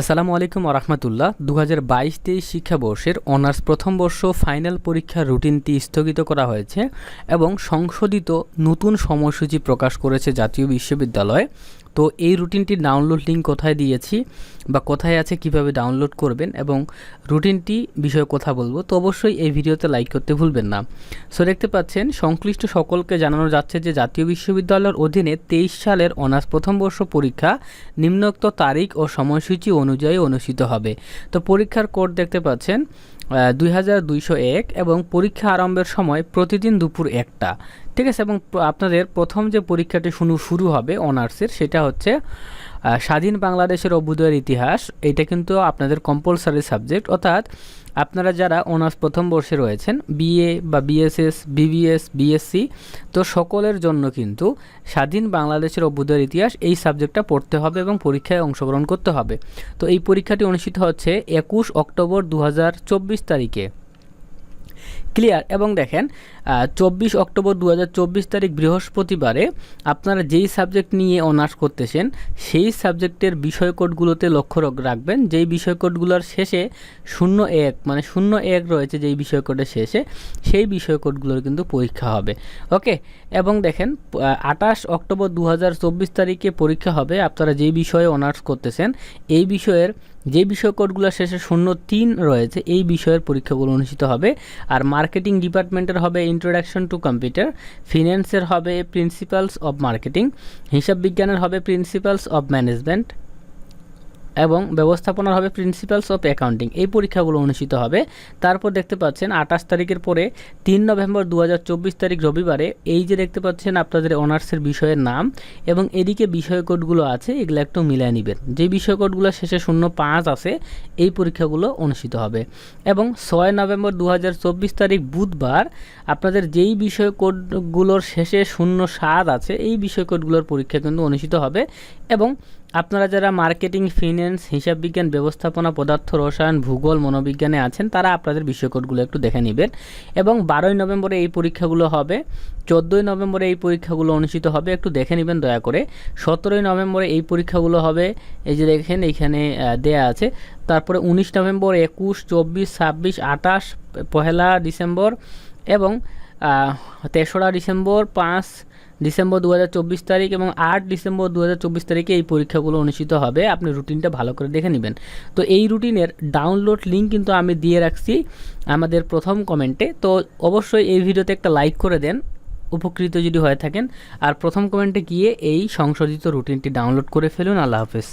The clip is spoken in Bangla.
আসসালামু আলাইকুম রহমতুল্লাহ। দু হাজার বাইশ তেইশ শিক্ষাবর্ষের অনার্স প্রথম বর্ষ ফাইনাল পরীক্ষার রুটিনটি স্থগিত করা হয়েছে এবং সংশোধিত নতুন সময়সূচি প্রকাশ করেছে জাতীয় বিশ্ববিদ্যালয়। তো এই রুটিনটির ডাউনলোড লিঙ্ক কোথায় দিয়েছি বা কোথায় আছে, কীভাবে ডাউনলোড করবেন এবং রুটিনটি বিষয়ে কথা বলব, তো অবশ্যই এই ভিডিওতে লাইক করতে ভুলবেন না। সো দেখতে পাচ্ছেন, সংশ্লিষ্ট সকলকে জানানো যাচ্ছে যে জাতীয় বিশ্ববিদ্যালয়ের অধীনে তেইশ সালের অনার্স প্রথম বর্ষ পরীক্ষা নিম্নোক্ত তারিখ ও সময়সূচি অনুযায়ী অনুষ্ঠিত হবে। তো পরীক্ষার কোড দেখতে পাচ্ছেন দুই হাজার দুইশো এক এবং পরীক্ষা আরম্ভের সময় প্রতিদিন দুপুর একটা। ঠিক আছে? এবং আপনাদের প্রথম যে পরীক্ষাটি শুরু শুরু হবে অনার্সের, সেটা হচ্ছে স্বাধীন বাংলাদেশের অভ্যুদয়ের ইতিহাস, এটা কিন্তু আপনাদের কম্পালসারি সাবজেক্ট অর্থাৎ আপনারা যারা অনার্স প্রথম বর্ষে রয়েছেন বিএ বা বিএসএস বিবিএস বিএসসি তো সকলের জন্য কিন্তু স্বাধীন বাংলাদেশের অভ্যুদয়ের ইতিহাস এই সাবজেক্টটা পড়তে হবে এবং পরীক্ষায় অংশগ্রহণ করতে হবে। তো এই পরীক্ষাটি অনুষ্ঠিত হচ্ছে একুশ অক্টোবর দু হাজার চব্বিশ তারিখে। ক্লিয়ার। এবং দেখেন চব্বিশ অক্টোবর দু হাজার চব্বিশ তারিখ বৃহস্পতিবারে আপনারা যেই সাবজেক্ট নিয়ে অনার্স করতেছেন, সেই সাবজেক্টের বিষয় কোডগুলোতে লক্ষ্য রাখ- রাখবেন। যেই বিষয় কোডগুলোর শেষে শূন্য এক মানে শূন্য এক রয়েছে যেই বিষয় কোডের শেষে, সেই বিষয় কোডগুলোর কিন্তু পরীক্ষা হবে। ওকে? এবং দেখেন আঠাশ অক্টোবর দু হাজার চব্বিশ তারিখে পরীক্ষা হবে। আপনারা যেই বিষয়ে অনার্স করতেছেন, এই বিষয়ের যে বিষয় কোডগুলো শেষে শূন্য তিন রয়েছে, এই বিষয়ের পরীক্ষাগুলো অনুষ্ঠিত হবে। আর মার্কেটিং ডিপার্টমেন্টের হবে ইন্ট্রোডাকশন টু কম্পিউটার ফিন্যান্সের হবে প্রিন্সিপালস অব মার্কেটিং হিসাব বিজ্ঞানের হবে প্রিন্সিপালস অফ ম্যানেজমেন্ট এবং ব্যবস্থাপনার হবে প্রিন্সিপালস অফ অ্যাকাউন্টিং এই পরীক্ষাগুলো অনুষ্ঠিত হবে। তারপর দেখতে পাচ্ছেন আঠাশ তারিখের পরে তিন নভেম্বর দুহাজার চব্বিশ তারিখ রবিবারে এই যে দেখতে পাচ্ছেন আপনাদের অনার্সের বিষয়ের নাম এবং এদিকে বিষয় কোডগুলো আছে, এগুলো একটু মিলিয়ে নেবেন। যে বিষয় কোডগুলো শেষে শূন্য পাঁচ আছে, এই পরীক্ষাগুলো অনুষ্ঠিত হবে। এবং ছয় নভেম্বর দু হাজার চব্বিশ তারিখ বুধবার আপনাদের যেই বিষয় কোডগুলোর শেষে শূন্য সাত আছে, এই বিষয় কোডগুলোর পরীক্ষা কিন্তু অনুষ্ঠিত হবে। এবং আপনারা যারা মার্কেটিং, ফিন্যান্স, হিসাব বিজ্ঞান, ব্যবস্থাপনা, পদার্থ, রসায়ন, ভূগোল, মনোবিজ্ঞানে আছেন, তারা আপনাদের বিষয়কোডগুলো একটু দেখে নেবেন। এবং বারোই নভেম্বরে এই পরীক্ষাগুলো হবে, চোদ্দোই নভেম্বরে এই পরীক্ষাগুলো অনুষ্ঠিত হবে, একটু দেখে নেবেন দয়া করে। সতেরোই নভেম্বরে এই পরীক্ষাগুলো হবে, এই যে দেখেন এইখানে দেয়া আছে। তারপরে উনিশ নভেম্বর, একুশ, চব্বিশ, ছাব্বিশ, আঠাশ, পহেলা ডিসেম্বর এবং তেসরা ডিসেম্বর পাঁচ ডিসেম্বর দু হাজার চব্বিশ তারিখ এবং আট ডিসেম্বর দু হাজার চব্বিশ তারিখে এই পরীক্ষাগুলো অনুষ্ঠিত হবে। আপনি রুটিনটা ভালো করে দেখে নেবেন। তো এই রুটিনের ডাউনলোড লিঙ্ক কিন্তু আমি দিয়ে রাখছি আমাদের প্রথম কমেন্টে তো অবশ্যই এই ভিডিওতে একটা লাইক করে দেন, উপকৃত যদি হয়ে থাকেন। আর প্রথম কমেন্টে গিয়ে এই সংশোধিত রুটিনটি ডাউনলোড করে ফেলুন। আল্লাহ হাফেজ।